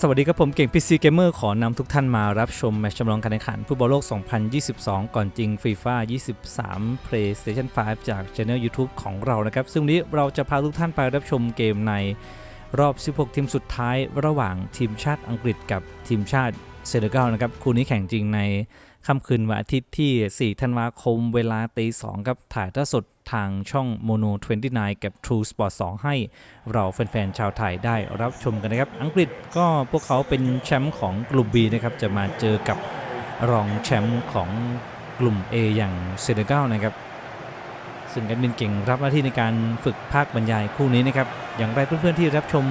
สวัสดีครับผมเก่ง PC Gamer ขอนำทุกท่านมารับชมแมตช์จำลองการแข่งขันฟุตบอลโลก 2022 ก่อนจริง FIFA 23 PlayStation 5 จาก Channel YouTube ของเรานะครับ ซึ่งวันนี้เราจะพาทุกท่านไปรับชมเกมในรอบ 16 ทีมสุดท้ายระหว่างทีมชาติอังกฤษกับทีมชาติเซเนกัลนะครับ คู่นี้แข่งจริงในค่ำคืนวันอาทิตย์ที่ 4 ธันวาคมเวลาตี2ครับถ่ายทอดสด ทางช่อง Mono 29 กับ True Sport 2 ให้เราแฟนๆชาวไทยได้รับชมกันนะครับ อังกฤษก็พวกเขาเป็นแชมป์ของกลุ่ม B นะครับ จะมาเจอกับรองแชมป์ของกลุ่ม A อย่างเซเนกัลนะครับ ซึ่งแอดมินเก่งรับหน้าที่ในการฝึกภาคบรรยายคู่นี้นะครับ อย่างไรเพื่อนๆที่รับชม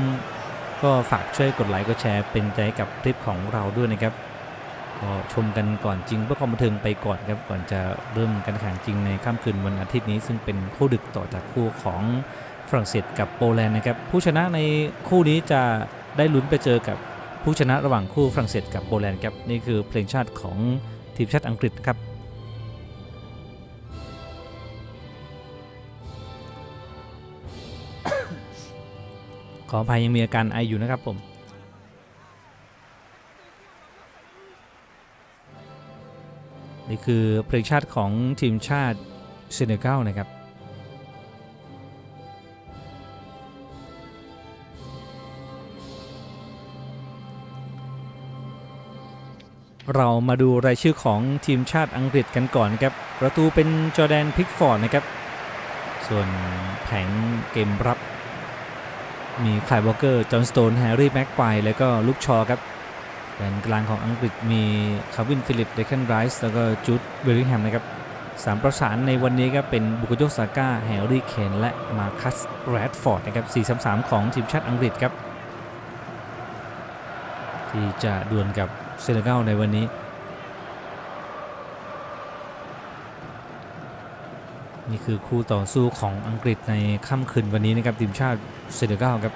ก็ฝากช่วยกดไลค์กดแชร์เป็นใจกับคลิปของเราด้วยนะครับ ก็ชมกันก่อนจริงเพื่อความบันเทิงไปก่อนครับก่อนจะเริ่มการแข่งจริงในค่ำคืนวันอาทิตย์นี้ ซึ่งเป็นคู่ดึกต่อจากคู่ของฝรั่งเศสกับโปแลนด์นะครับผู้ชนะในคู่นี้จะได้ลุ้นไปเจอกับผู้ชนะระหว่างคู่ฝรั่งเศสกับโปแลนด์ครับนี่คือเพลงชาติของทีมชาติอังกฤษครับขออภัยยังมีอาการไออยู่นะครับผม นี่คือเพลงชาติของทีมชาติเซเนกัลนะครับเรามาดูรายชื่อของทีมชาติอังกฤษกันก่อนครับ ประตูเป็นจอแดนพิกฟอร์ดนะครับ ส่วนแผงเกมรับ มีไคลวอลเกอร์ จอห์นสโตน แฮร์รี่ แม็กไกวแล้วก็ลุกชอครับ แดนกลางของอังกฤษมีคาร์วินฟิลิปเดค a นไรส์แล้วก็จูดเบลลิงแฮมนะครับสามประสานในวันนี้ครับเป็นบุกโยซาก้าแฮร์รี่เคนและมาคัสแรดฟอร์ดนะครับ4-3-3 ของทีมชาติอังกฤษครับ ที่จะดวลกับเซเนกัลในวันนี้ นี่คือคู่ต่อสู้ของอังกฤษในค่ำคืนวันนี้นะครับทีมชาติเซเนกัลครับ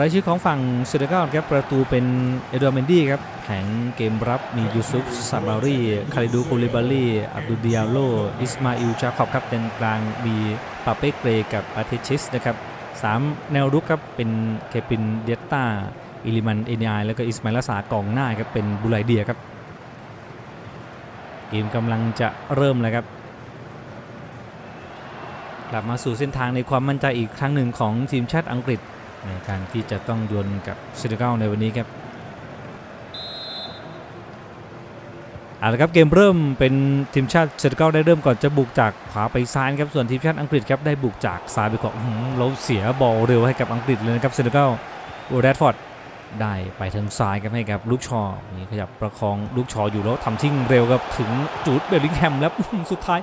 รายชื่อของฝั่งเซเนกัลครับประตูเป็นเอดวาร์เมนดี้ครับแผงเกมรับมียูซุฟซาบารีคาริดูโคลิบารีอับดุลดิอาโลอิสมาอิลจาคอบครับเป็นกลางมีปาเป้เกรกับอาเทชิสนะครับสามแนวรุกครับเป็นเคปินเดียต้าอิลิมันเอเนไอแล้วก็อิสมาลาสากองหน้าครับเป็นบูไลเดียครับเกมกำลังจะเริ่มแล้วครับกลับมาสู่เส้นทางในความมั่นใจอีกครั้งหนึ่งของทีมชาติอังกฤษ ในการที่จะต้องดวลกับเซเนกัลในวันนี้ครับเอาละครับเกมเริ่มเป็นทีมชาติเซเนกัลได้เริ่มก่อนจะบุกจากขวาไปซ้ายครับส่วนทีมชาติอังกฤษครับได้บุกจากซ้ายไปก่อนอื้อหือเราเสียบอลเร็วให้กับอังกฤษเลยนะครับเซเนกัลโอแรดฟอร์ดได้ไปทางซ้ายครับให้กับลูกชอนี่ขยับประคองลูกชออยู่แล้วทำชิ่งเร็วครับถึงจูดเบลลิงแฮมแล้วสุดท้าย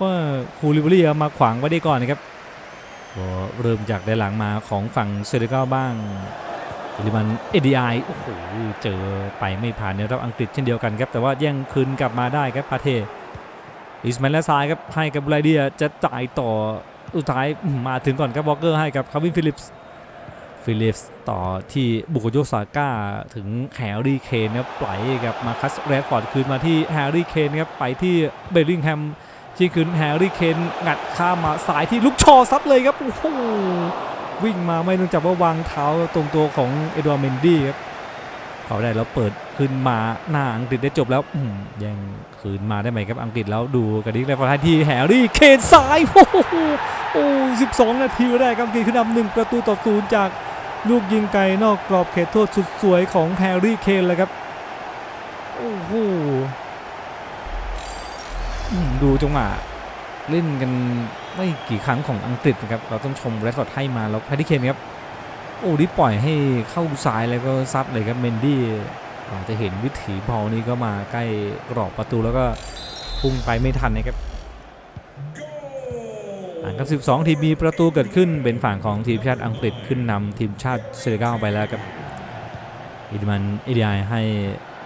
ว่าฮูลิเบอรี่มาขวางไว้ได้ก่อนนะครับ เริ่มจากด้านหลังมาของฝั่งเซเนกัลบ้างอิลิมันเอดีไอโอ้โหเจอไปไม่ผ่านในรอบอังกฤษเช่นเดียวกันครับ แต่ว่าแย่งคืนกลับมาได้ครับพาเทอิสมาอิลและซ้ายครับให้กับไลเดียจะจ่ายต่อสุดท้ายมาถึงก่อนครับวอลเกอร์ให้กับคาร์วินฟิลิปส์ฟิลิปส์ต่อที่บุกโยซาก้าถึงแฮร์รี่เคนครับปล่อยกับมาคัสแรดฟอร์ดคืนมาที่แฮร์รี่เคนครับไปที่เบลลิงแฮม ที่คืนแฮร์รี่เคนงัดข้ามมาสายที่ลุกชอซัดเลยครับโอ้โหวิ่งมาไม่ต้องจับว่าวางเท้าตรงตัวของเอ็ดวาร์เมนดี้ครับเขาได้แล้วเปิดขึ้นมาหน้าอังกฤษได้จบแล้วยังคืนมาได้ไหมครับอังกฤษแล้วดูกระดิ่งแรกฟอร์ที่แฮร์รี่เคนซ้ายโอ้โหโอ้สิบสองนาทีได้ครับอังกฤษขึ้นนำหนึ่งประตูต่อศูนย์จากลูกยิงไกลนอกกรอบเขตโทษสุดสวยของแฮร์รี่เคนเลยครับโอ้โห ดูจังหวะเล่นกันไม่กี่ครั้งของอังกฤษนะครับ เราต้องชมแรดฟอร์ดให้มาแล้วแพทติเคนครับ โอ้ที่ปล่อยให้เข้าซ้ายแล้วก็ซัดเลยครับเมนดี้อนจะเห็นวิถีบอลนี้ก็มาใกล้กรอบประตูแล้วก็พุ่งไปไม่ทันนะครับอ่านกับ 12 ทีมมีประตูเกิดขึ้นเป็นฝั่งของทีมชาติอังกฤษขึ้นนำทีมชาติเซเนกัลไปแล้วครับอิดมันเอดีไอให้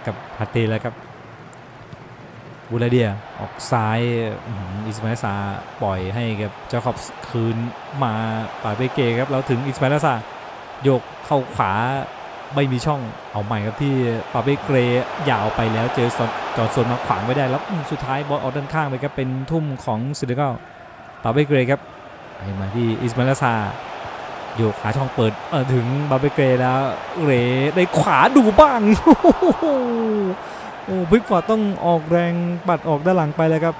กับพาเต้แล้วครับ บูลาเดียออกซ้ายอิสมาอลซาปล่อยให้กับเจ้าขอบคืนมาป่าเปเกครับแล้วถึงอิสมาอลซาโยกเข้าขวาไม่มีช่องเอาใหม่ครับที่ปาเปเกรยาวไปแล้วเจอจอร์นโซนมาขวางไว้ได้แล้วสุดท้ายบอลออกด้านข้างไปครับเป็นทุ่มของซิลิเกลปาเปเกรครับให้มาที่อิสมาอลซาโยกขาช่องเปิดเออถึงบาเบเกรแล้วเรได้ขวาดูบ้าง โอ้พิกฟอร์ดต้องออกแรงปัดออกด้านหลังไปเลยครับ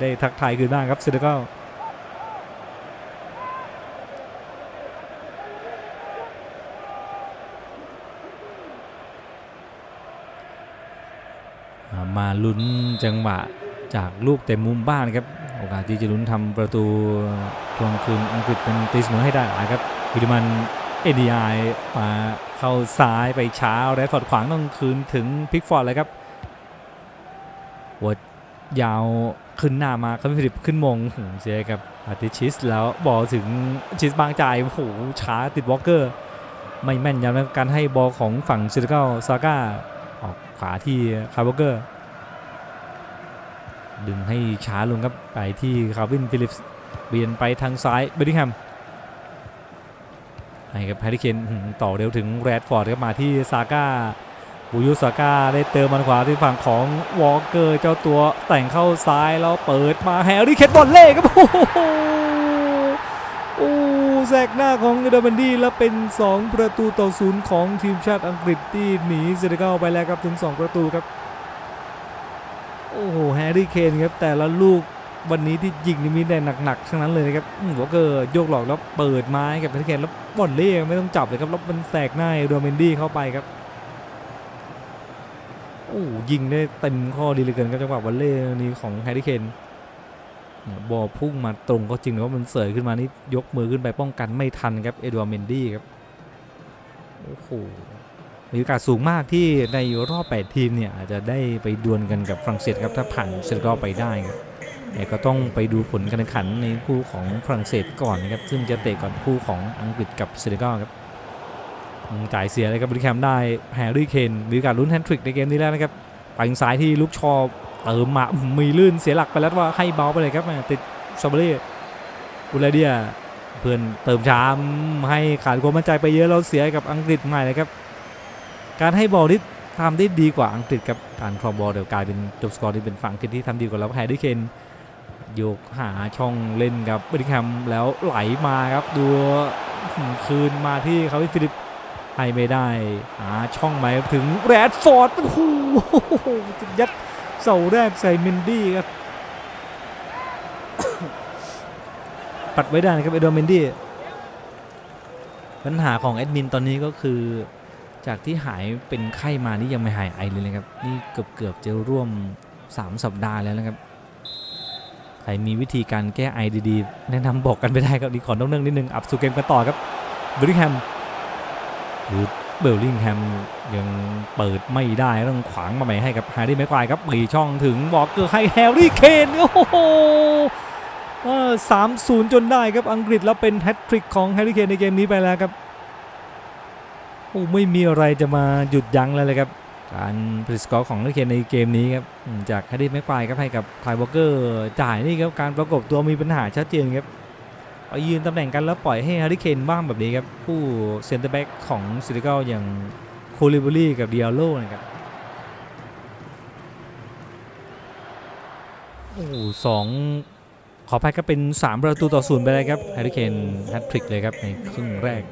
ได้ทักทายคืนบ้างครับเซเดเก้ามาลุ้นจังหวะจากลูกเต็มมุมบ้านครับ โอกาสที่จะลุ้นทำประตูทวงคืนอังกฤษเป็นตีเสมอให้ได้ครับวิดมัน เอดีไอมาเข้าซ้ายไปช้าแรดฟอร์ดขวางต้องคืนถึงพิกฟอร์ดเลยครับหัวยาวขึ้นหน้ามาครับฟิลิปขึ้นมงเสียกับอาติชิสแล้วบอลถึงชิสบางจ่ายโอ้โหช้าติดวอลเกอร์ ไม่แม่นยำในการให้บอลของฝั่งซิลิเกลซาก้าออกขวาที่คาร์วอเกอร์ ดึงให้ช้าลงครับไปที่คาร์วินฟิลิปส์เปลี่ยนไปทางซ้ายเบดดิงแฮม ให้กับแฮร์รี่เคนต่อเร็วถึงแรดฟอร์ดครับมาที่ซาก้าบูยูซาก้าได้เติมมันขวาที่ฝั่งของวอลเกอร์เจ้าตัวแต่งเข้าซ้ายแล้วเปิดมาแฮร์รี่เคนบอลเล่ครับโอ้โหโอ้แซกหน้าของเดอร์บันดี้แล้วเป็น 2 ประตูต่อศูนย์ของทีมชาติอังกฤษที่หนีเซเนกัลไปแล้วครับถึง 2 ประตูครับ โอ้โหแฮร์รี่เคนครับแต่ละลูก วันนี้ที่ยิงนี่มีแต่หนักๆทั้งนั้นเลยนะครับหัวเกอร์โยกหลอกแล้วเปิดไม้กับแฮร์รี่เคนแล้วบอลเล่ไม่ต้องจับเลยครับแล้วมันแสกหน้าโดเมนดี้เข้าไปครับโอ้ยิงได้เต็มข้อดีเลยเกินครับจังหวะบอลเล่นี้ของแฮร์รี่เคนบอลพุ่งมาตรงก็จริงแต่ว่ามันเสยขึ้นมานี่ยกมือขึ้นไปป้องกันไม่ทันครับเอ็ดวาร์เมนดี้ครับโอ้โหมีโอกาสสูงมากที่ในรอบ 8 ทีมเนี่ยอาจจะได้ไปดวลกันกับฝรั่งเศสครับถ้าผ่านเซนเกาไปได้ครับ แต่ก็ต้องไปดูผลการแข่งขันในคู่ของฝรั่งเศสก่อนนะครับซึ่งจะเตะก่อนคู่ของอังกฤษกับเซนเกาครับจ่ายเสียเลยครับบริแคมได้แฮร์รี่เคนมีโอกาสลุ้นแฮนทริกในเกมนี้แล้วนะครับปทางซ้ายที่ลูกชอเติมมามีลื่นเสียหลักไปแล้วว่าให้เบาไปเลยครับม่ติดซอเบอรี่บุลเดียเพื่อนเติมชามให้ขาดความมั่นใจไปเยอะแล้วเสียกับอังกฤษใหม่เลยครับ การให้บอลที่ทำได้ดีกว่าอังกฤษกับการครองบอลเดี๋ยวกลายเป็นจบสกอร์ที่เป็นฝั่งอังกฤษที่ทำดีกว่าแล้วแฮร์รี่เคน โยกหาช่องเล่นกับเบริแคมแล้วไหลมาครับดูคืนมาที่เขาฟิลิปให้ไม่ได้หาช่องใหมถึงแรดฟอร์ดโอ้โหจะยัดเสาแรกใส่เมนดี้ครับปัดไว้ได้นะครับเอโดเมนดี้ปัญหาของแอดมินตอนนี้ก็คือจากที่หายเป็นไข้มานี่ยังไม่หายไอเลยนะครับ นี่เกือบเกือบจะร่วม 3 สัปดาห์แล้วนะครับ ใครมีวิธีการแก้ไอดีๆ แนะนำบอกกันไปได้ครับดีขอต้องเนื่องนิดนึง อัพสู่เกมกันต่อครับเบลลิงแฮมรูดเบลลิงแฮมยังเปิดไม่ได้ต้องขวางมาใหม่ให้กับแฮร์รี่แม็กควายครับปีช่องถึงบอกเกอร์ให้แฮร์รี่เคนโอ้โหสามศูนย์จนได้ครับอังกฤษแล้วเป็นแฮตทริกของแฮร์รี่เคนในเกมนี้ไปแล้วครับโอ้ไม่มีอะไรจะมาหยุดยั้งแล้วเลยครับ การผลิตสกอร์ของนักเคนในเกมนี้ครับจากแฮร์รี่แม็กควายครับให้กับไทวอลเกอร์จ่ายนี่ครับการประกบตัวมีปัญหาชัดเจนครับเอายืนตำแหน่งกันแล้วปล่อยให้แฮร์รี่เคนบ้างแบบนี้ครับผู้เซนเตอร์แบ็กของซิลิเกลอย่างโคลิบอรี่กับเดียโลนะครับโอ้สองขออภัยก็เป็น 3 ประตูต่อศูนย์ไปเลยครับแฮร์รี่เคนแฮตทริกเลยครับในครึ่งแรก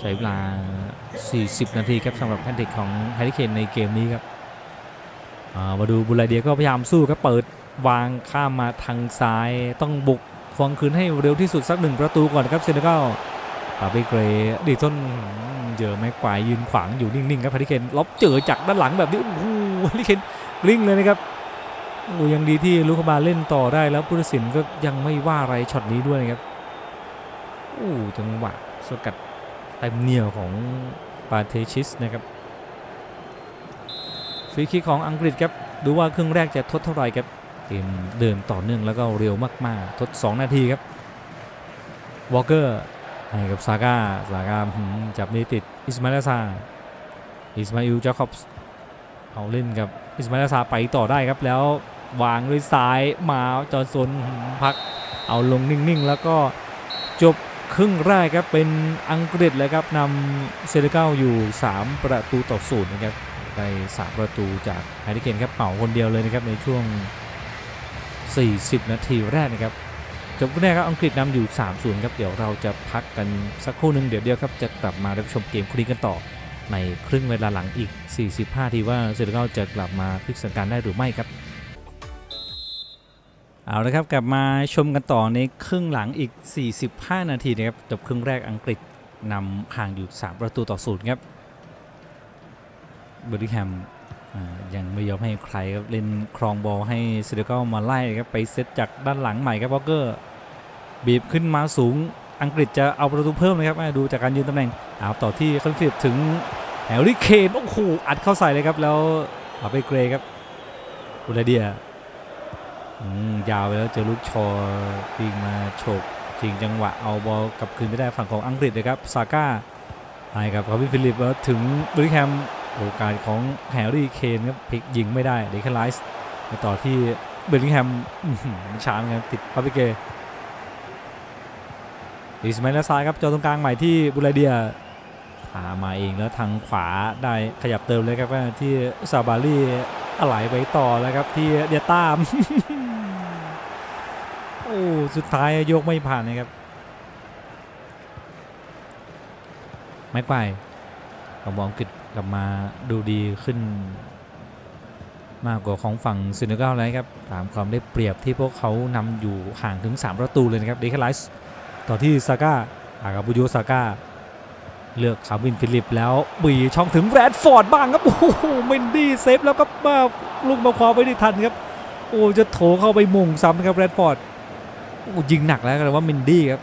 ใช้เวลา 40 นาทีครับสำหรับแฮนดิกของแฮร์รี่เคนในเกมนี้ครับามาดูบุลาเดียก็พยายามสู้ครับเปิดวางข้ามมาทางซ้ายต้องบุกฟองคืนให้เร็วที่สุดสักหนึ่งประตูก่อนครับเซเนกัลปาเบเกรดีต้นเจอแม็กควายยืนขวางอยู่นิ่งๆครับแฮร์รี่เคนล็อบเจอจากด้านหลังแบบนี้โอ้โหแฮร์รี่เคนกลิ้งเลยนะครับโอ้ยังดีที่ลูกบาลเล่นต่อได้แล้วผู้ตัดสินก็ยังไม่ว่าอะไรช็อตนี้ด้วยนะครับโอ้จังหวะสกัด เต็มเหนียวของปาเทชิสนะครับฟรีคิกของอังกฤษครับดูว่าครึ่งแรกจะทดเท่าไหร่ครับเกมเดินต่อเนื่องแล้วก็เร็วมากๆ ทด 2 นาทีครับวอลเกอร์ให้กับซาก้าซาก้าหืมจับนี่ติดอิสมาอิลซาอิสมาอิลจาคอบส์เอาเล่นกับอิสมาอิลซาไปต่อได้ครับแล้ววางด้วยซ้ายมาจอร์นซนพักเอาลงนิ่งๆ แล้วก็จบ ครึ่งแรกครับเป็นอังกฤษเลยครับนำเซเนกัลอยู่ 3 ประตูต่อศูนย์นะครับได้3ประตูจากแฮร์รี่เคนครับเป่าคนเดียวเลยนะครับในช่วง 40 นาทีแรกนะครับจบครึ่งแรกครับอังกฤษนำอยู่ 3-0 ครับ เดี๋ยวเราจะพักกันสักครู่หนึ่งเดี๋ยวเดียวครับ จะกลับมารับชมเกมคู่นี้กันต่อ ในครึ่งเวลาหลังอีก 45 ทีว่าเซนเนกัลจะกลับมาพลิกสถานการณ์ได้หรือไม่ครับ เอาละครับกลับมาชมกันต่อในครึ่งหลังอีก 45 นาทีนะครับจบครึ่งแรกอังกฤษนำห่างอยู่ 3 ประตูต่อศูนย์ครับเบอร์ดิแฮมยังไม่ยอมให้ใครครับเล่นครองบอลให้เซนเนกัลมาไล่ครับไปเซตจากด้านหลังใหม่ครับวอลเกอร์บีบขึ้นมาสูงอังกฤษจะเอาประตูเพิ่มเลยครับดูจากการยืนตำแหน่งเอาต่อที่คอนฟิบถึงแฮร์รี่เคนโอ้โหอัดเข้าใส่เลยครับแล้วเอาไปเกรย์ครับอุลาเดีย ยาวไปแล้วเจอลูกชอวิ่งมาโฉกชิงจังหวะเอาบอลกลับคืนไม่ได้ฝั่งของอังกฤษเลยครับซาก้าให้กับคาวิฟิลิปแล้วถึงบริแฮมโอกาสของแฮร์รี่เคนครับพลิกยิงไม่ได้เดคไลส์ไปต่อที่เบลลิงแฮมช้าเหมือนกันติดพาปิเกอิสมาอิลซ้ายครับจอตรงกลางใหม่ที่บุราเดียพามาเองแล้วทางขวาได้ขยับเติมเลยครับที่ซาบารี อะไรไปต่อแล้วครับที่เดียตามโอ้สุดท้ายโยกไม่ผ่านนะครับไม่ไปของบอลอังกฤษกลับมาดูดีขึ้น มากกว่าของฝั่งซินเนกัลเลยครับตามความได้เปรียบที่พวกเขานำอยู่ห่างถึง 3 ประตูเลยนะครับเดคไลส์ต่อที่ซาก้าอากับบุโยซาก้า เลือกคาร์วินฟิลิปแล้วบีช่องถึงแรดฟอร์ดบ้างครับ โอ้โหเมนดี้เซฟแล้วก็มาลูกมาคว้าไว้ได้ทันครับ โอ้จะโถเข้าไปมุงซ้ำนะครับแรดฟอร์ดโอ้ยิงหนักแล้วแต่ว่าเมนดี้ครับ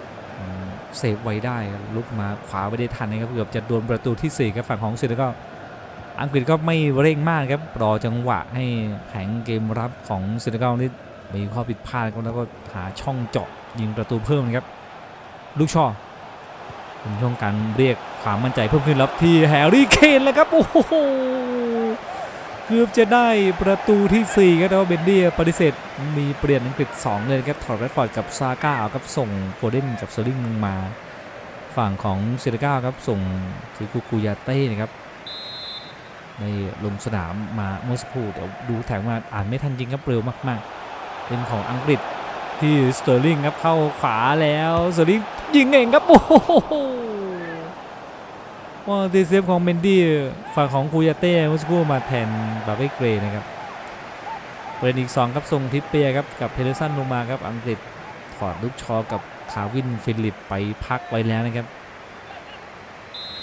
เซฟไว้ได้ครับลุกมาขวาไว้ได้ทันนะครับเกือบจะโดนประตูที่4ครับฝั่งของเซนเนกัลอังกฤษก็ไม่เร่งมากครับรอจังหวะให้แข็งเกมรับของเซนเกัลนี่มีข้อผิดพลาดแล้วก็หาช่องเจาะยิงประตูเพิ่มนะครับ ลูกช่อเป็นช่วงการเรียก ความมั่นใจเพิ่มขึ้นแล้วที่แฮร์รี่เคนแล้วครับโอ้โหเกือบจะได้ประตูที่4ครับแต่ว่าเบนเดียปฏิเสธมีเปลี่ยนอังกฤษ2เลยครับถอดแรดฟอร์ดกับซาก้าเอาครับส่งโฟเดนกับเซอร์ลิงลงมา ฝั่งของเซเนก้าครับส่งซิคูคูยาเต้นะครับในลงสนามมาเมื่อสักครู่เดี๋ยวดูแถงมาอ่านไม่ทันจริงครับเร็วมากๆ เป็นของอังกฤษที่สเตอร์ลิงครับเข้าขวาแล้วสเตอร์ลิงยิงเองครับโอ้โห ว่าตีเซฟของเมนดี้ฝั่งของคูยาเต้มื่อสักครู่มาแทนบาเบ้เกรย์นะครับเปิดอีก 2 ครับส่งทิปเปียครับ กับเพเดอร์สันลงมาครับ อังกฤษถอดลูกชอกับคาวินฟิลิปไปพักไว้แล้วนะครับ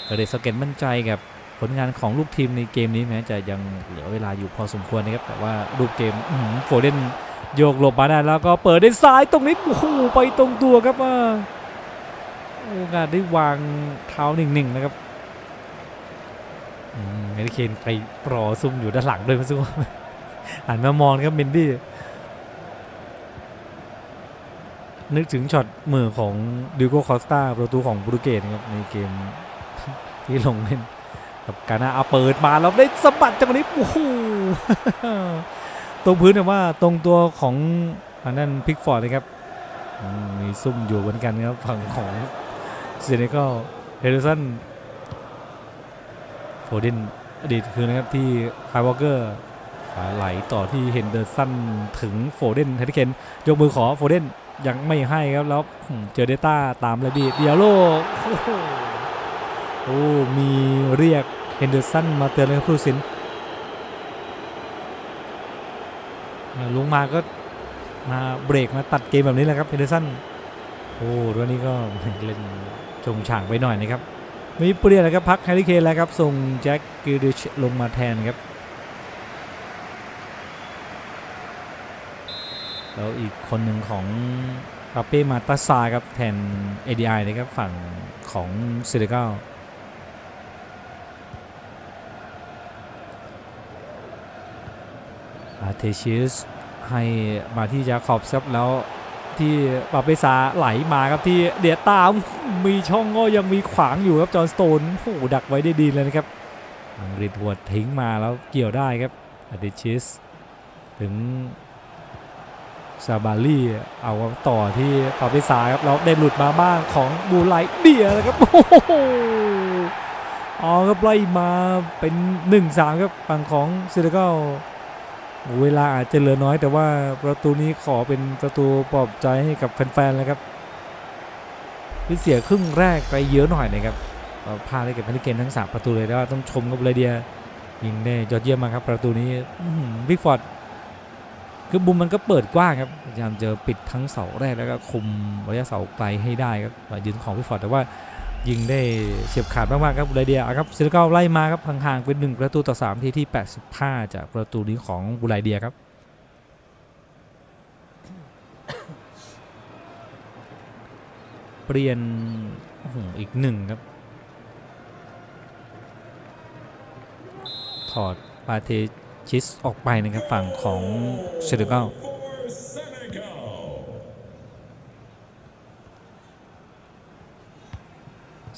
ก็เลยสเกตมั่นใจกับผลงานของลูกทีมในเกมนี้แม้จะยังเหลือเวลาอยู่พอสมควรนะครับ แต่ว่ารูเกมโฟเดนโยกหลบมาได้แล้วก็เปิดได้ซ้ายตรงนี้โอ้โหไปตรงตัวครับว่าโอกาสได้วางเท้าหนึ่งๆนะครับ เมริเคนไปรอซุ่มอยู่ด้านหลังด้วยมั้ยซุ่มหันมามองครับเมนดี้นึกถึงช็อตมือของดิโก้คอสตาประตูของโปรตุเกสนะครับในเกมที่ลงเล่นกับกานาเอาเปิดมาแล้วได้สะบัดจังหวะนี้โอ้โหตรงพื้นเนี่ยว่าตรงตัวของทางด้นพิกฟอร์ดนะครับมมีซุ่มอยู่เหมือนกันครับฝั่งของเซเนกัลเฮเดอร์สัน โฟเดนอดีตคือนะครับที่คาร์วอเกอร์ไหลต่อที่เฮนเดอร์สันถึงโฟเดนเฮนเดเคนยกมือขอโฟเดนยังไม่ให้ครับแล้วเจอเดต้าตามระเบียเดียโลโอ้โหโอ้มีเรียกเฮนเดอร์สันมาเตือนเลยครับผู้สินลงมาก็มาเบรกมาตัดเกมแบบนี้แหละครับเฮนเดอร์สันโอ้ตัวนี้ก็เล่นชงฉางไปหน่อยนะครับ มีเปลี่ยนนะครับพักแฮร์รี่เคนแล้วครับส่งแจ็คกิลดิชลงมาแทนครับแล้วอีกคนหนึ่งของปาเป้มาตาซาครับแทน ADI นะครับฝั่งของเซเนกัลอาเทชิสให้มาที่จาคอบส์ครับแล้ว ที่ปาเปซาไหลมาครับที่เดียตามมีช่องก็ยังมีขวางอยู่ครับจอห์นสโตนโอ้โหดักไว้ได้ดีเลยนะครับ อังกฤษหัวทิ้งมาแล้วเกี่ยวได้ครับอดิชิสถึงซาบาลี่เอาต่อที่ปาเปซาครับแล้วได้หลุดมาบ้างของบูไลเดียนะครับโอ้โหอ๋อครับไล่มาเป็น 1-3 ครับฝั่งของเซเนกัล เวลาอาจจะเหลือน้อยแต่ว่าประตูนี้ขอเป็นประตูปลอบใจให้กับแฟนๆแล้วครับที่เสียครึ่งแรกไปเยอะหน่อยนะครับพาได้เก็บพันธเกมทั้งสามประตูเลยแต่ว่าต้องชมกับเลยเดียยิงได้ยอดเยี่ยมมากครับประตูนี้บิ๊กฟอร์ดคือบุมมันก็เปิดกว้างครับพยายามจะปิดทั้งเสาแรกแล้วก็คุมระยะเสาไกลให้ได้ครับยืนของบิ๊กฟอร์ดแต่ว่า ยิงได้เฉียบขาดมากๆครับบูไลเดียครับเซนเกาไล่มาครับห่างๆเป็นหนึ่งประตูต่อ3ที่ที่ 85 จากประตูนี้ของบูไลเดียครับเปลี่ยนอีกหนึ่งครับ ถอดปาเทชิสออกไปนะครับฝั่งของเซนเกา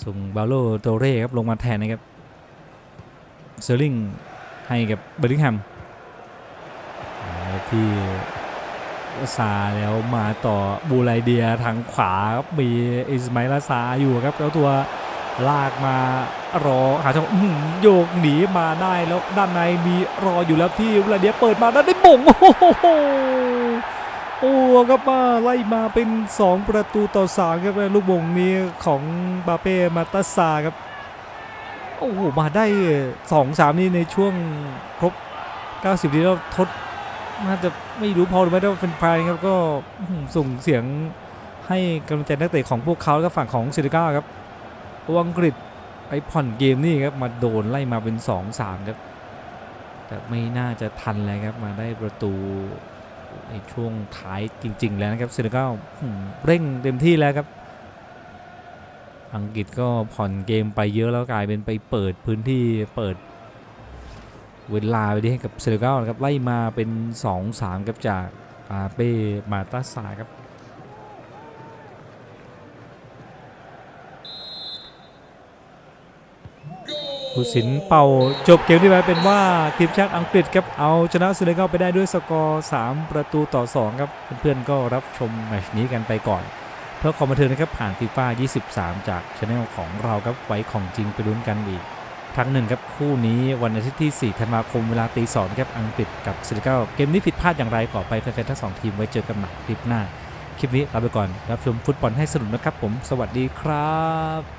ส่งบาโลโตเร่ครับลงมาแทนนะครับเซอร์ลิงให้กับเบอร์ลิงแฮมที่ซาแล้วมาต่อบูไลเดียทางขวาครับมีอิสมาอิลาซาอยู่ครับแล้วตัวลากมารอหาจังหวะอื้อหือโยกหนีมาได้แล้วด้านในมีรออยู่แล้วที่บูไลเดียเปิดมาแล้วได้บ่งโอ้โห โอ้ครับมาไล่มาเป็น 2 ประตูต่อ3ครับลูกบงนี้ของบาเป้มาตาซาครับโอ้โหมาได้ 2-3 นี่ในช่วงครบ 90ทีแล้วทดน่าจะไม่รู้พอหรือไม่ได้เป็นแฟนครับก็ส่งเสียงให้กำลังใจนักเตะของพวกเขาแล้วก็ฝั่งของเซริก้าครับอังกฤษไปผ่อนเกมนี่ครับมาโดนไล่มาเป็น 2-3 ครับ แต่ไม่น่าจะทันเลยครับมาได้ประตู ในช่วงท้ายจริง ๆ แล้วนะครับเซเนกัลเร่งเต็มที่แล้วครับ อังกฤษก็ผ่อนเกมไปเยอะแล้วกลายเป็นไปเปิดพื้นที่เปิดเวลาไปดีให้กับเซเนกัลนะครับไล่มาเป็น 2-3ครับจากอาเป้มาตาซาครับ ผู้สินเป่าจบเกมที่ไปเป็นว่าทีมชาติอังกฤษครับเอาชนะเซเนกัลไปได้ด้วยสกอร์ 3 ประตูต่อ 2 ครับ เพื่อนๆก็รับชมแมชนี้กันไปก่อน เพื่อความบันเทิงนะครับผ่านฟีฟ่า23 จากช anel ของเราครับไว้ของจริงไปลุ้นกันอีกครั้งหนึ่งครับคู่นี้วันอาทิตย์ที่ 4 ธันวาคมเวลาตีสองครับอังกฤษกับเซเนกัลเกมนี้ผิดพลาดอย่างไรขอไปแฟนๆทั้งสองทีมไว้เจอกันใหม่คลิปหน้าคลิปนี้ลาไปก่อนรับชมฟุตบอลให้สนุกนะครับผม สวัสดีครับ